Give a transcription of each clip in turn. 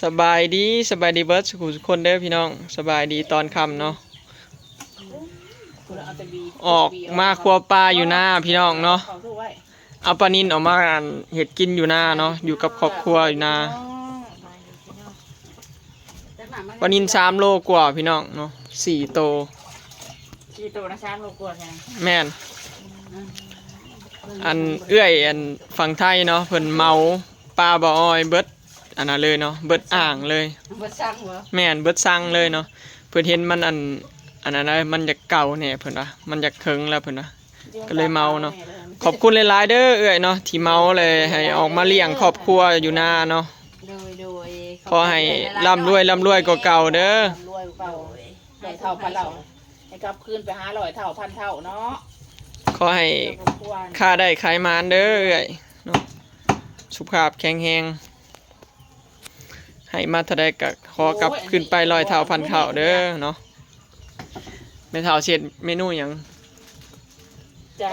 สบายดีสบายดีเบิร์ดสุขุทุกคนเด้อพี่น้องสบายดีตอนค่ำเนาะออกมาครัวปลาอยู่หน้าพี่น้องเนาะเอาปลานินออกมาเห็ดกินอยู่หน้าเนาะอยู่กับครอบครัวอยู่หน้าปลานินสามโลกว่าพี่น้องเนาะสี่โตกี่ตัวนะช้างโลกวนไงแม่นอันเอื้อยอันฝั่งไทยเนาะเพิ่นเมาปลาบ่ออ้อยเบิด อันนั้นเลยเนาะเบิดอ่างเลยมาช้างเหรอแม่นเบิดสั่งเลยเนาะเพิ่นเห็นมันอันอันนั้นนะมันอยากเก่าแหน่เพิ่นว่ามันอยากเคิงแล้วเพิ่นว่า ก็เลยเมาเนาะ ขอบคุณหลายๆเด้อเอื้อยเนาะที่เมาเลยให้ออกมาเลี้ยงครอบครัวอยู่หน้าเนาะ โดยโดยขอให้ร่ำรวยร่ำรวยกว่าเก่าเด้อร่ำรวยเก่าให้เท่าพันเท่าให้กลับคืนไปหาร้อยเท่าพันเท่าเนาะขอให้เจ้าควร ค่าได้ขายมานเด้อเอื้อยเนาะสุขภาพแข็งแรง ให้มาเท่าใดก็ขอกลับขึ้นไปร้อยเท่าพันเท่าเด้อเนาะแม่เท่าเช็ดเมนูหยังจ้า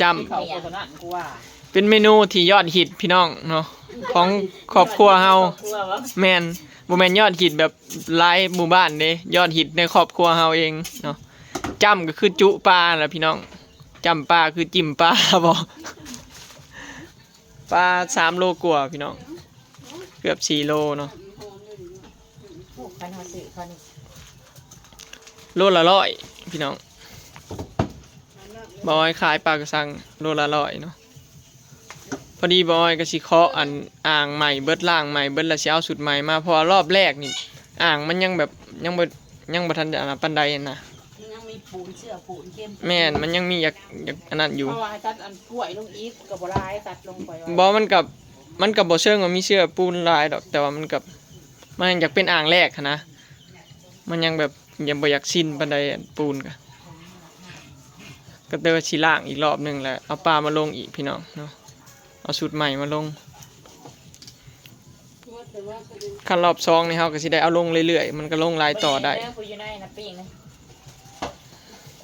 จำเขาโฆษณากูว่าเป็นเมนูที่ยอดฮิตพี่น้องเนาะของครอบครัวเฮาครัววะแม่นบ่แม่นยอดฮิตแบบหลายหมู่บ้านเด้ยอดฮิตในครอบครัวเฮาเองเนาะจ้ำก็คือจุปลาแหละพี่น้องจ้ำปลาคือจิ้มปลาบ่ปลาสามโลกว่าพี่น้องเกือบสี่โลเนาะพันหัวสื่อพันโลละร้อยพี่น้องบอยขายปลากระสังโลละร้อยเนาะพอดีบอยก็สิเคาะอันอ่างใหม่เบิดล่างใหม่เบิดละสิเอาสุดใหม่มาเพอรอบแรกนี่ อ่างมันยังแบบยังบ่ยังบ่ทันจะอันนั้นปานใดนะยังมีปูนเสื้อปูนเข้มแม่นมันยังมีอยากอยากอันนั้นอยู่เพราะว่าให้ตัดอันกล้วยลงอีกกับบัวลายตัดลงไปบ่มันกับ มันกับบ่เชิงว่ามีเชื่อปูนลายดอก แต่ว่ามันกับมันยังอยากเป็นอ่างแรกหั้นนะ มันยังแบบยังบ่อยากสิ้นปานใดอันปูนก็ก็เตอชิล่างอีกรอบหนึงแหละเอาปลามาลงอีกพี่น้องเนาะเอาสูตรใหม่มาลงขั้นรอบสองนี่เฮาก็สิได้เอาลงเรื่อยๆมันก็ลงลายต่อได้ผู้อยู่ในนะปิ้งนะไ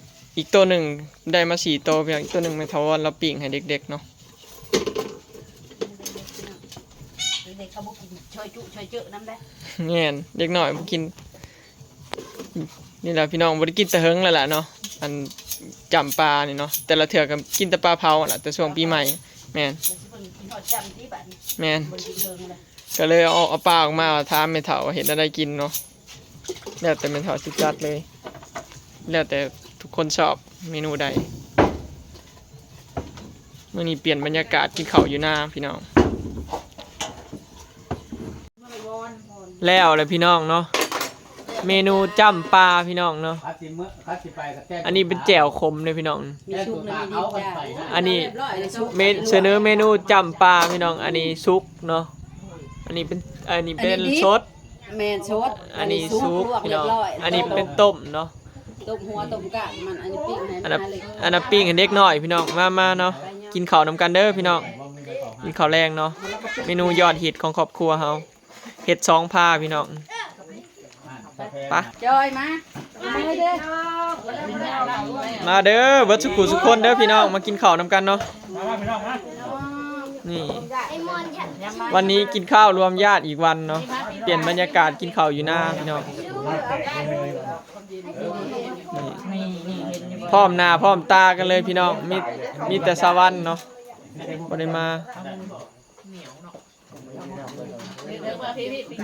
ป อยู่ในเพราะว่าผู้ชี้ช่อยช่อยมาวันเอิ้นเนี่ยเคียงหกรอสักครู่อันนั้นอีกตัวหนึ่งได้มาสี่ตัวเพียงอีกตัวหนึ่งไม่ทาวอนเราปิ่งให้เด็กๆเนาะเด็กเขาบอกกินช่อยจุช่อยเจอะน้ำได้แง่นเด็กหน่อยบ่กิน นี่แหละพี่น้องบ่ได้กินแต่เฮิงแล้วล่ะเนาะอันจำปลานี่เนาะแต่ละเถื่อก็กินแต่ปลาเผาแหละแต่ช่วงปีใหม่แม่นเดี๋ยวสิเพิ่นกินหอดจำที่บ้านแม่นบนกินเทิงเลยก็เลยเอาเอาปลาออกมาถามแม่เฒ่าว่าเห็นอะไรกินเนาะแล้วแต่แม่เฒ่าสิจัดเลย แล้วแต่ ทุกคนชอบเมนูใดมื้อนี้เปลี่ยนบรรยากาศกินข้าวอยู่หน้าพี่น้อง แล้วเลยพี่น้องเนาะเมนูจ้ำปลาพี่น้องเนาะคัดสิเมื่อคัดสิไปกับแก้อันนี้เป็นแจ่วขมเลยพี่น้อง มีชุกนะมีดิบจ้าอันนี้เรียบร้อยเลยชุกเมนเสนอเมนูจ้ำปลาพี่น้อง อันนี้ซุกเนาะอันนี้เป็นอันนี้เป็นซดแมนชดอันนี้ซุกลวกพี่เรียน้องบร้อยอันนี้เป็นต้มเนาะ ต้มหัวต้มกะมันอันนี้ปิ้งให้อันมันั้นนเลยอันนั้นปิ้งให้เด็กน้อยพี่น้องมามาเนาะกินข้าวนำกันเด้อพี่น้องกินข้าวแรงเนาะเมนูยอดฮิตของครอบครัวเฮาเห็ดสองผ้าพี่น้องไปะจอยมามาเลยเด้อมาเด้อเบิดสุกุสุกคนเด้อพี่น้องมากินข้าวนำกันเนาะมาว่าพี่น้องนะนี่ วันนี้กินข้าวรวมญาติอีกวันเนาะเปลี่ยนบรรยากาศกินข้าวอยู่หน้าพี่น้องนี่ พร้อมหน้าพร้อมตากันเลยพี่น้องมีมีแต่สวรรค์เนาะบ่ได้มา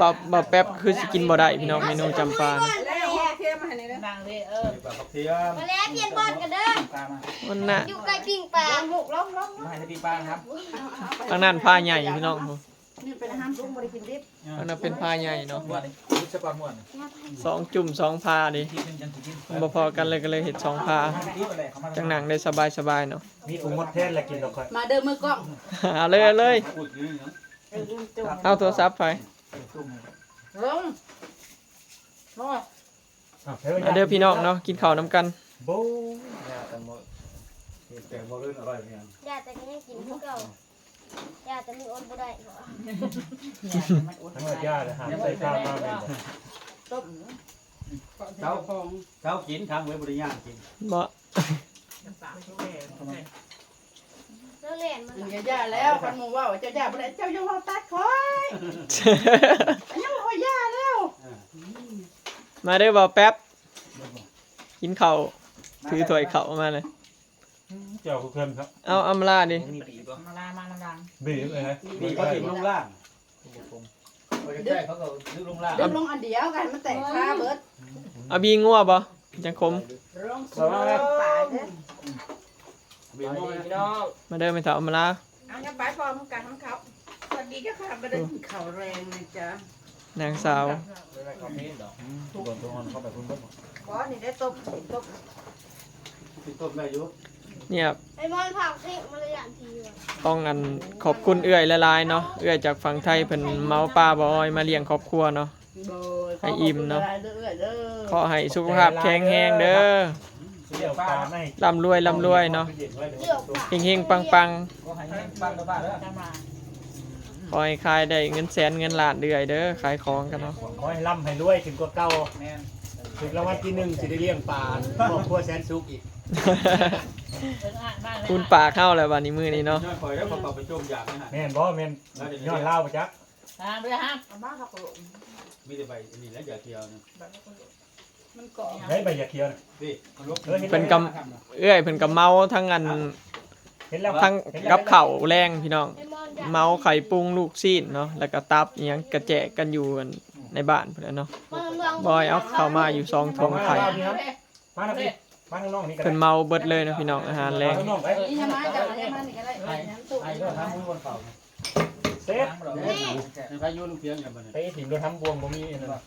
บ่บ่แป๊บคือสิกินบ่ได้พี่น้องเมนูจำปานะนั่งเลยเออเทียมมาแล้วเปลี่ยนบอลกันเด้อปลามามันน่ะอยู่ใกล้ปิงปลาหมกล้อมล้อมมาให้พี่ปลาครับทางนั้นผ้าใหญ่พี่น้องนี่เป็นอาหารซุปบริกินดิบทางนั้นเป็นผ้าใหญ่เนาะ ม้วนนี่รู้สึกว่าม้วนสองจุ่มสองผ้าดิที่เป็นจังที่มันบ่พอกันเลยก็เลยเฮ็ดสองผ้าที่อะไรเขามาจังหนังได้สบายๆเนาะ มีถุงมดเทศอะไรกินเราค่อยมาเด้อมือกล้องเอาเลยเอาเลย เอาโทรศัพท์ไปลงโอ้ยมาเด้อพี่น้องเนาะกินข้าวน้ำกัน โบ้แตงโมแตงโมลื่นอร่อยเนี่ย ยาแต่ก็ยังกินพวกเก่า ยาแต่มึงอดบ่ได้เหรอทั้งหมดย่าเลยหาใส่ข้าวมาเลยต้มเจ้าเจ้ากินครั้งไว้บริยางกินบ่ก็เล่นมันอย่าย่าแล้วคันหมูว่าเจ้าย่าบ่ได้เจ้าอย่าว่าตัดคอยยังบ่ย่าแล้วมาเด้อบ่าวแป๊บกินข้าวถือถ้วยข้าวมาเลย เจ้าเพิ่มครับเอาอำลาดิมีปีบ่มาลามาลาบีบเลยนะบีบเขาถึงลงล่างเขาจะได้เขาก็ลึกลงล่างเดี๋ยวลงอันเดียวกันมันแตกคาเบิดเอาบีงัวบ่จังคมลงสุดปลายเด้อบีบลงพี่น้องมาเด้อไม่เท่าอำลาเอาอย่าไปพร้อมกันทั้งเขาสวัสดีเจ้าค่ะบ่ได้ข้าวแรงนะจ๊ะนางสาวไม่ได้คอมเมนต์ดอกโดนตัวอ่อนเข้าไปพุ่นต้นบ่นี่ได้ต้มต้มติดต้นได้อยู่ เนี่ยไอ้มอนผักเทมันเลยอย่างทีว่ะต้องอันขอบคุณเอื้อยละลายเนาะเอื้อยจากฝั่งไทยเพิ่นเมาปลาบอยมาเลี้ยงครอบครัวเนาะโดยให้อิ่มเนาะเด้อเด้อขอให้สุขภาพแข็งแรงเด้อเดี๋ยวปลาไม่ร่ำรวยร่ำรวยเนาะเกี่ยวปากเฮงๆปังๆก็ให้ปังกับบ้านแล้วจะมาขอให้ขายได้เงินแสนเงินล้านเดือยเด้อขายของกันเนาะขอให้ร่ำให้รวยถึงกว่าเก่าแม่นถึงรางวัลที่หนึ่งสิได้เลี้ยงปลาครอบครัวแสนสุขอีก คุณป่าเข้าแล้ววันนี้มือนี้เนาะย้อนคอยแล้วเขาไปโจมอยากนะฮะแม่นบ่แม่นย้อนเล่าไปจักทางด้วยฮะบ้านเขาก็มีแต่ใบนี่แล้วอยากเที่ยวนะมันเกาะเฮ้ยใบยาเคียวน่ะพี่ลบเออเห็นเพิ่นกำเอื้อยเพิ่นกำเมาทั้งอันเห็นแล้วทั้งเห็นแล้วกับเข่าวแรงพี่น้องไอ้มอนอยากเมาไข่ปรุงลูกซีนเนาะแล้วก็ตับอิหยังกระแจกกันอยู่กันในบ้านพุ่นแหละเนาะมันเมืองบอยเอาเข้ามาอยู่ซองทงไข่มาทางพี่ มาทางน้องนี่ก็เพิ่นเมาเบิดเลยนะพี่น้องอาหารแรงทางน้องไปนี่จะมาจากอะไรมานี่ก็ได้น้ำตุ๊กไอ้ก็ทำมือบนเข่าเซฟในพายุลูกเพียงอย่างมันไปถิ่มรถทำบวงบ่มีนั่นน่ะ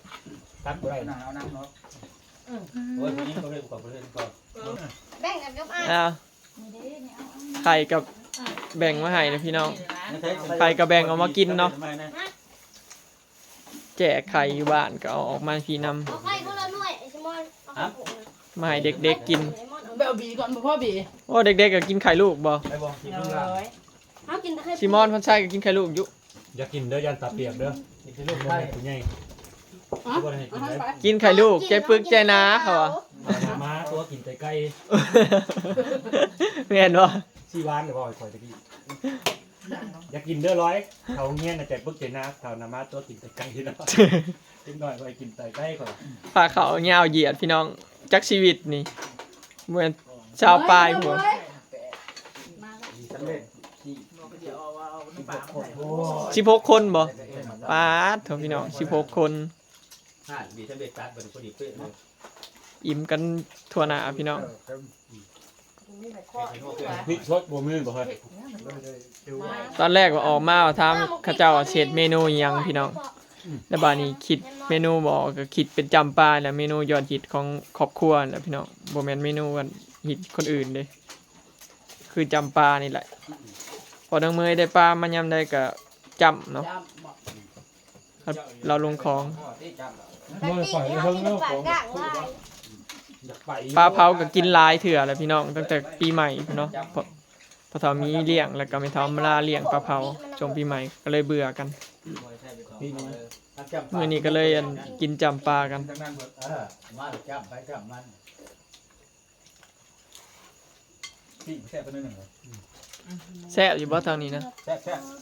ตัดบ่ได้หนาวน้ำเนาะโอ้ยนี้เขาเรียกกับประเทศก่อนแบ่งกันกับอ้ายอ้าวไข่กับแบ่งมาให้นะพี่น้อง ไข่กับแบ่งเอามากินเนาะแจกไข่อยู่บ้านก็เอาออกมาให้พี่นำเอาไข่คนละหน่วยไอ้ชิมอนเอาไข่ผง มาให้เด็กๆกินไอ้มอนเอาเบลบีก่อนพ่อบีโอ้เด็กๆก็กินไข่ลูกบ่ไอ้บอกที่ลูกหลานเอากินแต่ไข่ซิมอนพันชัยก็กินไข่ลูกอยู่อย่ากินเด้อยันตาเปียกเด้อที่ลูกบ่ได้ให้ผู้ใหญ่อ๋อบ่ได้ให้กินได้กินไข่ลูกใจปึกใจนาเขาอะเอาหน้ามาตัวกินไก่ไก่แม่นบ่ชีหวานหรือบ่ให้ข่อยตะกี้อย่ากินเด้อร้อยเขาเงี้ยน่ะใจปึกใจนาเขาหน้ามาตัวกินไก่ไก่เนาะกินหน่อยข่อยกินไก่ไก่ก่อนปลาเขาวยาวเหยียดพี่น้อง จักชีวิตนี่เหมือนชาวปลายหัวสำเร็จเดี๋ยวเอาเอาน้ำปลามาใส่โอ้สิบหกคนบ่ปาดเถอะพี่น้องสิบหกคนห้าดีสำเร็จตัดเป็นพอดีเป๊ะเลยอิ่มกันทั่วหน้าพี่น้องพริกสดบ่มือบ่เฮ้ยตอนแรกว่าออกมาว่าถามเข้าเจ้าว่าเฮ็ดเมนูอิหยังพี่น้อง แล้วบาดนี้คิดเมนูบ่ออกก็คิดเป็นจำปาแล้วเมนูยอดฮิตของครอบครัวแล้วพี่น้องบ่แม่นเมนูกันฮิตคนอื่นเด้คือจำปานี่แหละ พอดังเมยได้ปลามายำได้ก็จำเนาะครับเราลงของปกติเอากินปากด่างลายอยากไปปลาเผาก็กินหลายเถื่อแล้วพี่น้องตั้งแต่ปีใหม่พี่เนาะพอพอเฒ่ามีเลี้ยงแล้วก็ไม่เฒ่ามาลาเลี้ยงปลาเผาช่วงปีใหม่ก็เลยเบื่อกัน มื้อนี้ก็เลยอันกินจำปลากันทั้งนั้นหมดเออมาจับไปจับมันพี่แซ่บไปนิดหนึ่งแซ่บอยู่บ่ทางนี้นะแซ่บแซ่บมัน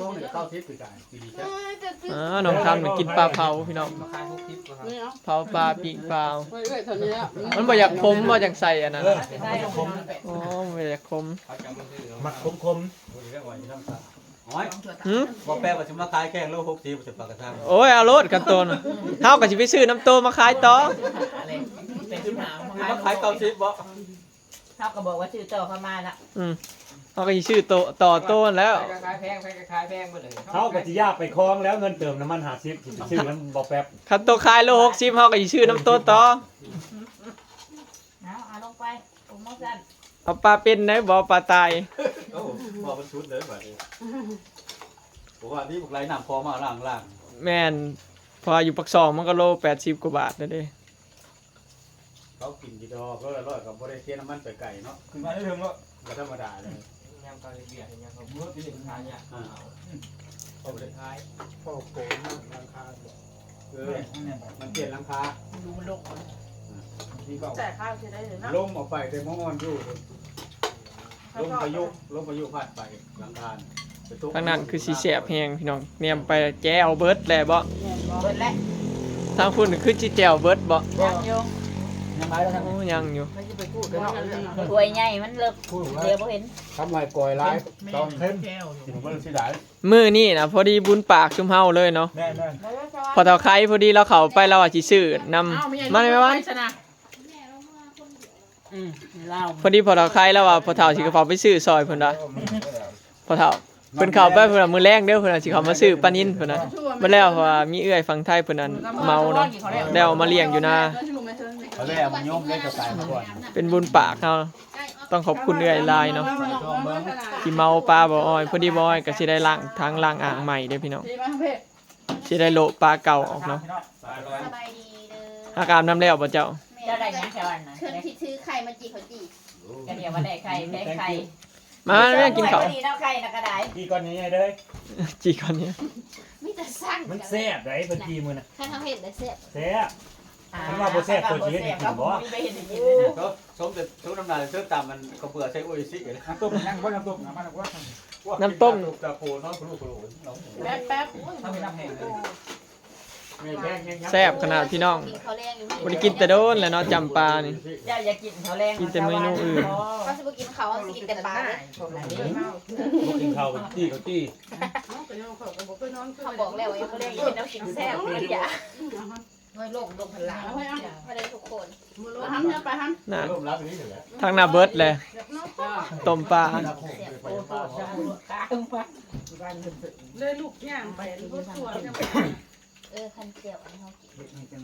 มองเหนือเข้าทิพย์ปีกายปีดีเอแซ่บอจะซื้ออ๋อน้องทำมันกินปลาเผาพี่น้องมาขายหกทิพย์ก็ครับนี่เอาเผาปลาปิ้งปลาไว้ไว้เท่านี้แล้วมันบ่อยากคมบ่อยากใส่อันนั้นเออน่ะได้เอาของมาแปะอ๋อบ่อยากคมเขาจำมือถือมักคมคมเรื่องไว้ที่ต้องสั่งโอ้ยหึบอกแปลว่าจะมาขายแกงโลหกทิพย์จะปากกระทั่งโอ้ยเอาโลดกันโตนเฮาก็สิไปซื้อน้ำโตมาขายต่ออะไรเป็นขึ้นหามาขายเก้าทิพย์บ่ เขาก็บอกว่าชื่อเจ้าเข้ามาละอืม เฮาก็สิซื้อโตต่อโตนแล้วขายแพงขายแพงไปเลยๆเขาก็สิยากไปคลองแล้วเงินเติมน้ำมันหาซิบสิไปซื้อน้ำบ่แป๊บคันโตขายโล60เฮาก็สิซื้อน้ำโตต่อเอาเอาลงไปโอ้โมซันเอาปลาเป็นไหนบ่ปลาตายโอ้บอกมันชุดเลยแบบนี้ผมว่านี่พวกไรน้ำคอมาล่างล่างแม่นพออยู่ปักซองมันก็โล80กว่าบาทแล้วเด้เขากินกี่ดอกก็อร่อยกับบริเทียน้ำมันไปไก่เนาะขึ้นมาได้ถึงก็บ่ธรรมดาเลย ยำกาเบียร์เนี่ยเขาเมื่อปีหนึ่งทานเนี่ยเอาไปเลยท้ายพ่อโกนราคาเออมันเปลี่ยนราคาดูมันลงที่เก่าแต่ข้าวจะได้เลยเนาะลมออกไปแต่มองอนอยู่ลมพายุลมพายุพัดไปหลังคานไปตกทางนั้นคือสีแสบแหงพี่น้องเนียมไปแจ้วเบิร์ดแหละบ่เบิดแล้วทางพุ่นคือจีแจวเบิร์ดบ่ยังโยง ยังไงแล้วโอ้ยังอยู่ไม่จะไปพูดกันเนาะถ้วยใหญ่มันเลิกเดี๋ยวบ่เห็นทำไมปล่อยร้ายตอนเข้มกินมันสิได้มื้อนี้นะพอดีบุญปากชุมเฮาเลยเนาะแน่แน่พอเท่าไคร้พอดีเราเข้าไปเราว่าสิซื้อนำมาได้ไหมวะอืมเล่าพอดีพอเท่าไคร้แล้วว่าพอเท่าสิกระเป๋าไปซื้อซอยเพิ่นว่าพอเท่าเพิ่นเข้าไปเพิ่นว่ามื้อแรงเด้อเพิ่นว่าสิเข้ามาซื้อปลานินเพิ่นน่ะบ่แล้วเพราะว่ามีเอื้อยฝั่งไทยเพิ่นนั้นเมาเนาะแล้วเอามาเลี้ยงอยู่นะ เขาแรกมันโยมได้กระต่ายมาก่อนเป็นบุญปากเฮาต้องขอบคุณเอื้อยหลายเนาะที่เมาปลาบ่อ้อยพอดีบ่อ้อยก็สิได้ล้างทางล้างอ่างใหม่เด้อพี่น้องสิได้โละปลาเก่าออกเนาะสบายดีเด้ออากาศน้ำแล้วบ่เจ้าเจ้าได้หยังแค่วันนะเครื่องที่ซื้อไข่มาจีเขาจีก็เดี๋ยวว่าได้ไข่ได้ไข่มาแม่กินข้าวพอดีเนาะไข่น่ะก็ได้กี่ก้อนนี้ไงเด้อจีก่อนเนี่ยไม่แต่สั่งมันแซ่บได้เพิ่นกีมือน่ะถ้าเขาเห็นได้เสียบแซ่บ ฉันว่าบ่แซ่บตัวจริงให้กินบ่ไม่เห็นได้กินเลยนะก็สมแต่ทุกน้ำลายเสื้อตามมันก็เปลือใช้โออิชิเลยน้ำต้มนั่งว่าน้ำต้มน้ำมันว่าตะโพน้องครูครูแป๊บแป๊บถ้าไม่น้ำแห้งเลยไม่แห้งแห้งแซ่บขนาดพี่น้องกินเขาแรงอยู่บ่ได้กินแต่โดนแล้วเนาะจำปลานี่เจ้าอย่ากินเขาแรงกินแต่เมนูอื่นเขาจะไปกินเขาเขาจะกินแต่ปลาเลยบ่กินเขาวกันจี้เขาจี้เขาบอกแล้วว่าเขาไม่เรียกกิกินน้ำกินแซ่บเลยอย่า น้อยโลกลงพลังไม่ได้ทุกคนทำเนี่ยไปทน่ะร่มรับนี้เหรอทางหน้าเบิดเลยต้มปลาเสียบโอ้โหข้างปะำเลยลูกย่างไปลูกตัวเนี่ยเออคันเสียบอันนี้เขากิน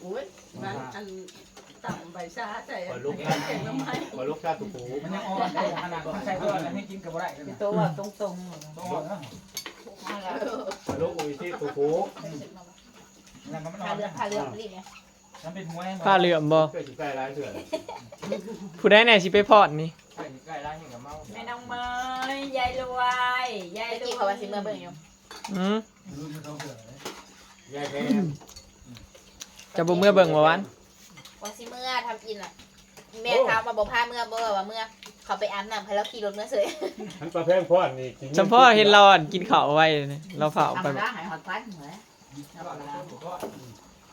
โอ้ยมันอันต่ำใบชาใจขอลูกชาติขอลูกชาติตุกูมันยังอ่อนได้ขนาดมันใช้ตัวอะไรให้กินกับอะไรกันตัวตรงต้องอ่อนนะขอลูกโออิชิตุกู นั่นมันพาอ่อนเรือพาเรือรีบเนี่ยมันเป็นหัวผ้าเหลือมบ่เพื่อสิใกล้ร้ายเถื่อนผู้ใดแน่สิไปพอดนี่ใกล้ร้านอย่างกับเมาๆแม่น้องเมยยายรวยยายไอ้รวยกี่เขาว่าสิเมื่อเบิ่งอยู่อืมยายแพ้จะบ่เมื่อเบิ่งบ่วันว่าสิเมื่อทำกินอะแม่ถามมาบอกพาเมื่อบ่ว่าเมื่อเขาไปอาบน้ำให้เราขี่รถเมื่อเสยทั้งปลาแพงพ่อนนี่จำพ่อเห็นเราอั่นกินข้าวไว้นี่เราเผาไปทำร้านหายหอดฟันเหรอ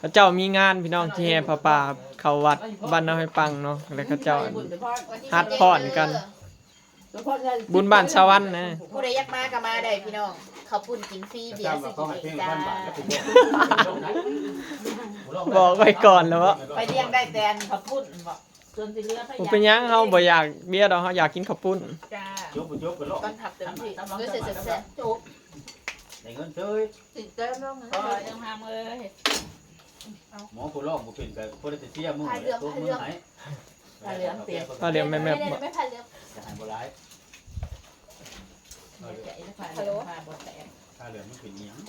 พระเจ้ามีงานพี่น้องที่แห่พระป่าเข้าวัดบ้านน้อยปังเนาะแล้วเขาเจ้าอั่นฮัดพรกัน บุญบ้านชาวันนะผู้ใดอยากมาก็มาได้พี่น้องเขาปุ่นกินฟรีเบียร์สิเขาให้กิเพียนงจ้าพันบาทแล้วถึงบอกไว้ก่อนแล้วว่าไปเลี้ยงได้แต่ขับพุ่นบอกส่วนที่เหลือบ่เป็นหยังเฮาบ่อยากเบียร์ดอกเฮาอยากกินข้าวปุ้นจ้ายุบยุบกันหรอกตอนทับเต็มที่รู้สึกแซ่บจุบใน เงินเฉยๆตื่นเต้นมากเลยก็ยังทำเลยหมอผู้ร้องบ่เป็นกับคนที่เสียมือตัวมือหายผ้าเหลืองแม่ไม่แม่ได้บ่ไม่พันเรือจะหายบ่ร้ายใจจะผ่านผ่านบทแตกถ้าเหลือมันเป็นหยัง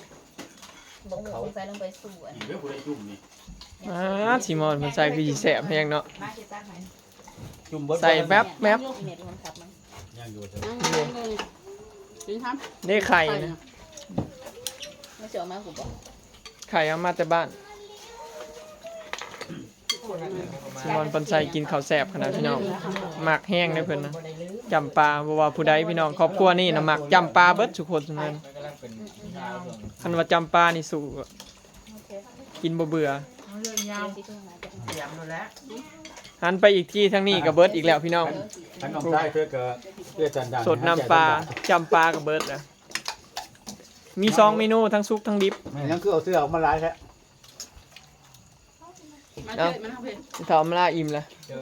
บงหูใส่ลงไปสู่อันอีกเรื่องผู้ใดจุ่มนี่อ่าสิมอนมันใส่คือสิแซ่บแฮงเนาะมาที่ตั้งไหนจุ่มเบิดใส่แป๊บแป๊บเน็ตมันขับมันยังอยู่เถกินทนี่ไข่นะ ไม่เชื่อมาผมบอกไข่เอามาแต่บ้านสิมอนเพิ่นใส่กินข้าวแซ่บขนาดพี่น้องมักแห้งได้เพิ่นนะจำปลาบ่ว่าผู้ใดพี่น้องครอบครัวนี่นะมักจำปลาเบิดทุกคนทั้งนั้นมันกำลังเป็นยาวเรื่องคันว่าจำปลานี่สู้กินบ่เบื่อำเรื่องยาวที่ทุ่งนาเตรียมดูแล้วหันไปอีกที่ทั้งนี้ก็เบิดอีกแล้วพี่น้องทั้งน้ำใต้เพื่อเกิดเพื่อจันดังสดน้ำปลาจำปลากับเบิดอะ มีสองเมนูทั้งซุปทั้งดิบยังคือเอาเสื้อออกมาลายแท้มันเผ็ดมันเผ็ดถามมาลาอิ่มละเจอ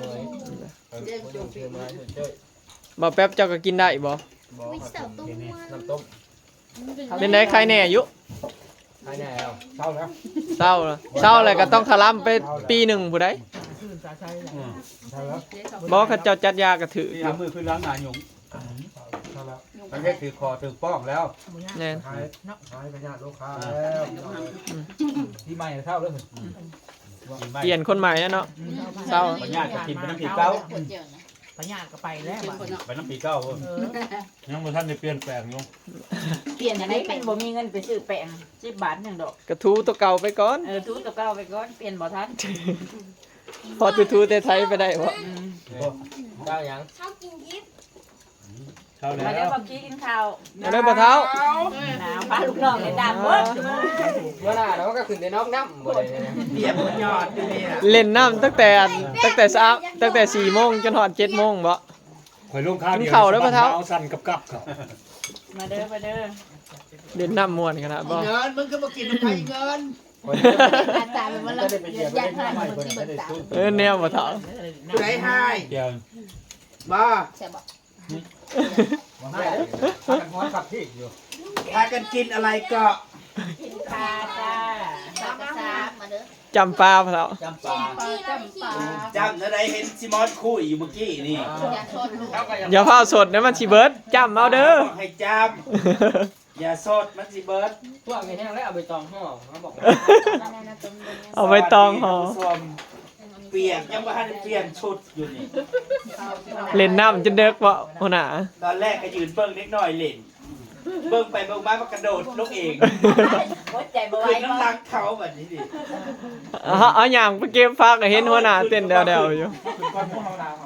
เลยเจอมาเจอบ่แป๊บเจ้าก็กินได้บ่บอกอุ้ยเสาตุ้มน้ำต้มเป็นได้ใครแน่อยู่ให้แน่แล้วเท่าแล้วเศร้าละเศร้าอะไรก็ต้องคลำไปปีหนึ่งผู้ใดเท่าแล้วบ่เขาเจ้าจัดยากระถือที่อยู่ทำมือขึ้นล้างงานยุง เท่าแล้วมันแค่ถือคอถือป้องแล้วแน่นหายหายไปญาติลูกค้าแล้วที่ใหม่เท่าแล้วเปลี่ยนคนใหม่แล้วเนาะเศร้าปัญญาจะกินเป็นน้ำผิดเก้าปวดเยอะนะพญาก็ไปแล้วบัดไปน้ำปีเก้าเว้ยเออยังบ่ทันได้เปลี่ยนแปลงอยู่เปลี่ยนอย่างนี้เป็นบ่มีเงินไปซื้อแป้งสิบบาทหนึ่งดอกกระทูตัวเก่าไปก่อนเออทูตัวเก่าไปก่อนเปลี่ยนบ่ทันพอทูๆแต่ไทยไปได้บ่เจ้ายัง เท่ามาแล้เดี๋ยววเขากินข้าวเอาได้บ่เท้าหนาวพาลูกน้องในดำเบิดเมื่อหน้าเราก็ขึ้นในน้องน้ำบ่ได้เนี่ยเปียกยอดอยู่นี่นะเล่นน้ำตั้งแต่ตั้งแต่สามตั้งแต่4โมงจนฮอด7โมงบ่ข่อยลงข้าวกิเดีนยวข้าวแล้วปะเท้าเอาสั่นกับกับเขามาเด้อมาเด้อเล่นน้ำม่วนขนาดบ่เงินมึงก็มากินน้ำไผ่เงินอาจารย์เป็นว่าเราจะได้ไปเหยียบอยากได้ให้ไม่คนคนที่ได้เบิกได้ตาสู้เออแนวบ่เท้าผู้ใดให้เดี๋ยวบ้าใช่บอก มาให้พากันฮ้อนขับที่อยู่พากันกินอะไรก็ปลาจ้าสามสามมาเด้อจำปลาบ่เท้าจำปาปลาจำปลาจำอะไรเห็นซิมอนคุยอยู่เมื่อกี้นี่อย่าชนลูกอย่าพาสดนะมันสิเบิร์ดจำเอาเด้อให้จำอย่าสดมันสิเบิร์ดพวกนี้แห้งแล้วเอาไปตองห่อเขาบอกเอาไปตองห่อ สวัสดีท่านผู้ชมเปียกยังไม่ทันเปลี่ยนชุดอยู่นี่ เล่นน้ำจนเด็กบ่หัวหน้าตอนแรกก็ยืนเบิ้งเล็กน้อยเล่น เบิ้งไปเบิ้งมามันกระโดดลงเองหัวใจบ่ไหวคือบ่น้ำลังเขาแบบนี้ดิเอาเอาหยังไปเก็บฟักก็เห็นหัวหน้าเต้นเดวๆอยู่คือก้อนพวกเราดาวเขา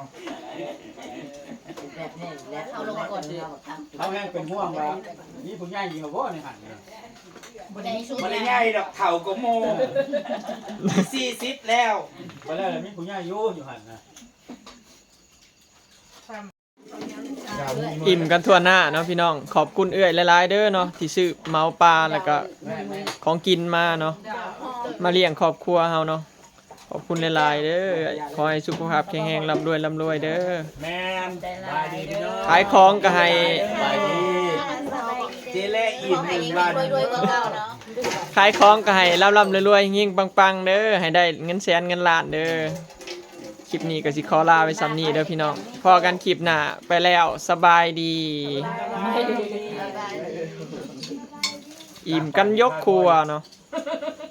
แบบนี้แหละเอาลงก่อนเลยเขาแห้งเป็นห่วงว่านี่ผู้ใหญ่ยิงเขาบ่ในหันเนี่ยบนนี้ชุดมันได้ง่ายดอกเถ่าก็โมสี่สิบแล้วไปแล้วมีผู้ใหญ่อยู่อยู่หันนะอิ่มกันทั่วหน้าเนาะพี่น้อง ขอบคุณเอื้อยหลายๆเด้อเนาะที่ซื้อเมาปลาแล้วก็ของกินมาเนาะมาเลี้ยงครอบครัวเฮาเนาะ ขอบคุณหลายๆเด้อขอให้สุขภาพแข็งแรงร่ำรวยร่ำรวยเด้อแม่นบายดีพี่น้องขายของก็ให้ไปดีเจเล่อิ่ขมอหให้นึ่งมีวันรวยๆกว่าเก่าเนาะขายของก็ให้ร่ำๆรวยๆยิ่งปังๆเด้อให้ได้เงินแสนเงินล้านเด้อคลิปนี้ก็สิขอลาไปซ้ำนี้เด้อพี่น้องพอกันคลิปหน้าไปแล้วสบายดี อิ่มกันยกครัวเนาะบ